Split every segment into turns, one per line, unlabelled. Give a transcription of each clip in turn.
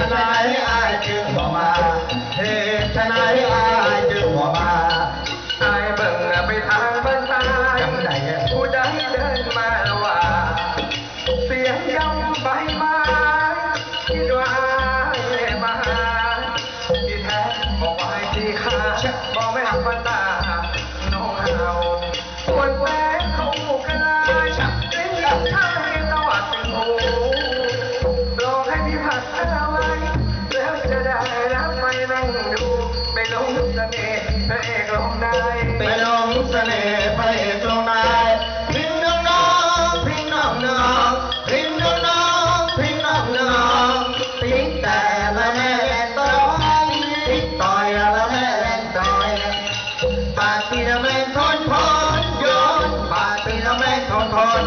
ขณะไอ้จึงบอกมาเหตุไฉนไอ้จึงบอก
มาไอ้เบิ่งอะไปทางบัน
ได
ผู้ใดเดินมาว่าเสียงคำใบ้มาคิดว่าอายมาที่แท้บอกว่าให้ที่ข้าบอกไม่หักมันตา น่ห์พระเอกลงได้
ไปลงเสน่ห์พระเอกลงนายพิงน้องน้องพิงน้องน้องพิงน้องน้องพิงน้องน้องพิงแต่ละแม่แรงต้อยพิงต่อยละแม่แรงต่อยปากที่ละแม่ทนทนโยนปากที่ละแม่ทนทน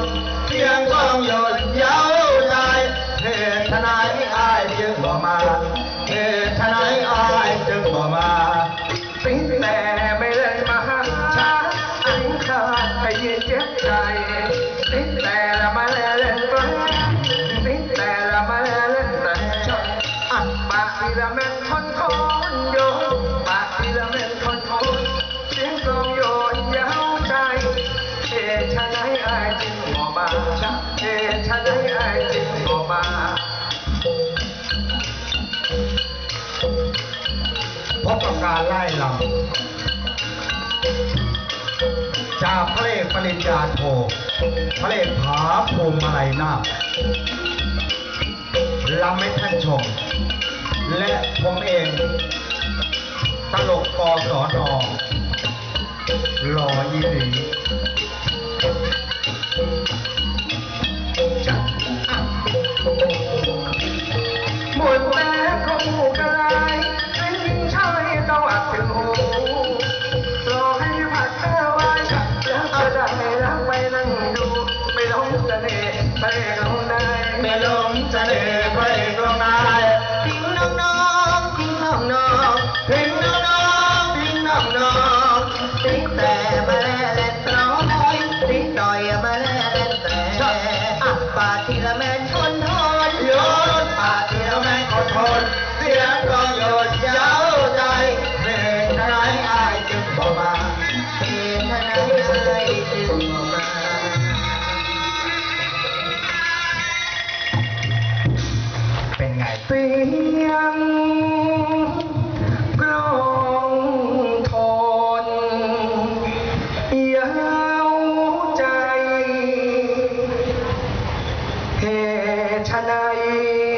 เสียงกองโยนเย้าใจเหตุทนายอายจึงบ่มาเหตุทนายอาย
ยืนเจ็บใจสิงแต่ละมาเล่นตัวสิงแต่ละมาเล่นแต่อันปากทีละเม็ดทนทนโยปากทีละเม็ดทนทนเสียงกลองโยนยาวใจเอชะไหนอายจึงบ่มาเอชะไหนอายจึงบ่มา
พบกับการไล่ลำาพระเลปริญญาโทพระเลผาภูมิมาลัยนาลำให้ท่านชม และผมเอง ตลกกอสอนอรอยี่หลี
น่ห์ ยงกล
องโทนย